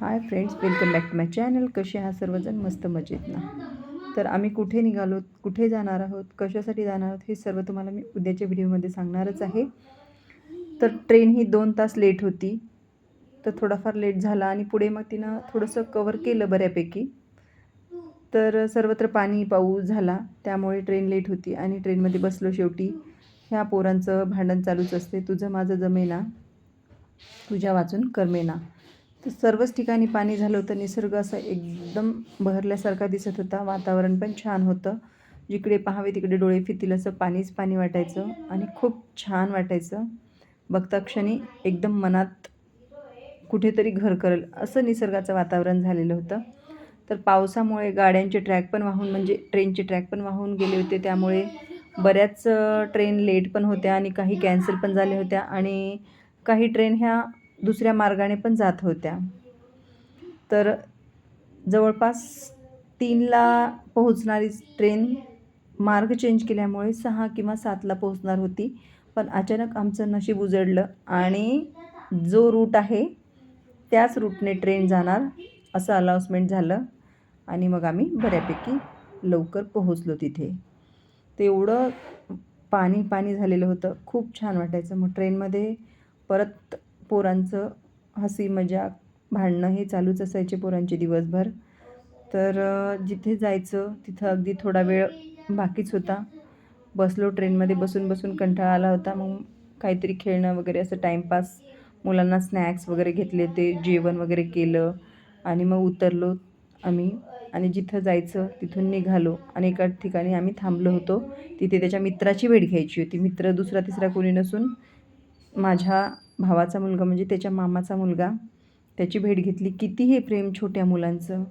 Hi friends welcome back to my channel. कसे आहात सर्वजण? मस्त मजेत ना? तर आम्ही कुठे निघालो कुठे जाणार आहोत कशासाठी जाणार आहोत हे सर्व तुम्हाला मी उद्याच्या व्हिडिओमध्ये सांगणारच आहे. तर ट्रेन ही दोन तास लेट होती तर थोडाफार लेट झाला आणि पुढे मग तिनं थोडंसं कवर केलं बऱ्यापैकी. तर सर्वत्र पाणी पाऊस झाला त्यामुळे ट्रेन लेट होती आणि ट्रेनमध्ये बसलो शेवटी. ह्या पोरांचं भांडण चालूच असते तुझं माझं जमेना तुझ्या वाचून करमेना. तर सर्वच ठिकाणी पाणी झालं होतं निसर्ग असा एकदम बहरल्यासारखा दिसत होता. वातावरण पण छान होतं. जिकडे पाहावे तिकडे डोळे फिरतील असं पाणीच पाणी वाटायचं आणि खूप छान वाटायचं. बघता क्षणी एकदम मनात कुठेतरी घर करेल असं निसर्गाचं वातावरण झालेलं होतं. तर पावसामुळे गाड्यांचे ट्रॅक पण वाहून म्हणजे ट्रेनचे ट्रॅक पण वाहून गेले होते. त्यामुळे बऱ्याच ट्रेन लेट पण होत्या आणि काही कॅन्सल पण झाल्या होत्या. आणि काही ट्रेन ह्या दुसऱ्या मार्गाने पण जात होत्या. तर जवळपास तीनला पोहोचणारी ट्रेन मार्ग चेंज केल्यामुळे सहा किंवा सातला पोहोचणार होती. पण अचानक आमचं नशीब उजडलं आणि जो रूट आहे त्याच रूटने ट्रेन जाणार असं अनाऊन्समेंट झालं आणि मग आम्ही बऱ्यापैकी लवकर पोहोचलो तिथे. ते एवढं पाणी पाणी झालेलं होतं. खूप छान वाटायचं. मग ट्रेनमध्ये परत पोरांचं हसी मजाक भांडणं हे चालूच असायचे पोरांचे दिवसभर. तर जिथे जायचं तिथं अगदी थोडा वेळ बाकीच होता. बसलो ट्रेनमध्ये बसून बसून कंटाळा आला होता. मग काहीतरी खेळणं वगैरे असं टाईमपास मुलांना स्नॅक्स वगैरे घेतले ते जेवण वगैरे केलं आणि मग उतरलो आम्ही. आणि जिथं जायचं तिथून निघालो. आणि एका ठिकाणी आम्ही थांबलो होतो. तिथे त्याच्या मित्राची भेट घ्यायची होती. मित्र दुसरा तिसरा कोणी नसून माझ्या भावाचा मुलगा म्हणजे त्याच्या मामाचा मुलगा त्याची भेट घेतली कितीही प्रेम छोट्या मुलांचं.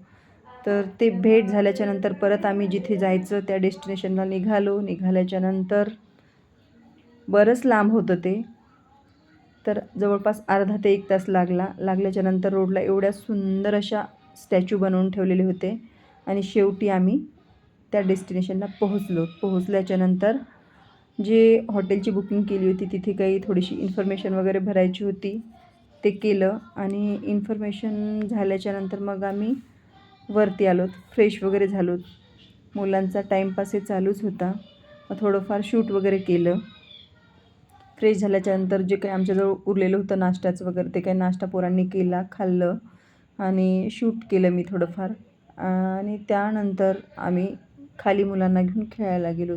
तर ते भेट झाल्याच्यानंतर परत आम्ही जिथे जायचं त्या डेस्टिनेशनला निघालो. निघाल्याच्यानंतर बरंच लांब होतं ते. तर जवळपास अर्धा ते एक तास लागला. लागल्याच्यानंतर रोडला एवढ्या सुंदर अशा स्टॅच्यू बनवून ठेवलेले होते आणि शेवटी आम्ही त्या डेस्टिनेशनला पोहोचलो. पोहोचल्याच्यानंतर जे हॉटेलची बुकिंग केली होती तिथे काही थोडीशी इन्फॉर्मेशन वगैरे भरायची होती ते केलं आणि इन्फॉर्मेशन झाल्याच्यानंतर मग आम्ही वरती आलोत. फ्रेश वगैरे झालोत. मुलांचा टाईमपास हे चालूच होता. मग थोडंफार शूट वगैरे केलं. फ्रेश झाल्याच्यानंतर जे काही आमच्याजवळ उरलेलं होतं नाश्त्याचं वगैरे ते काही नाश्ता पोरांनी केला खाल्लं आणि शूट केलं मी थोडंफार. आणि त्यानंतर आम्ही खाली मुलांना घेऊन खेळायला गेलो.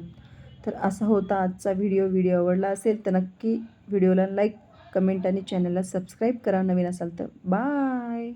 तर असा होता आजचा व्हिडिओ व्हिडिओ आवडला असेल तर नक्की व्हिडिओला लाईक कमेंट आणि चॅनलला सबस्क्राईब करा. नवीन असाल तर बाय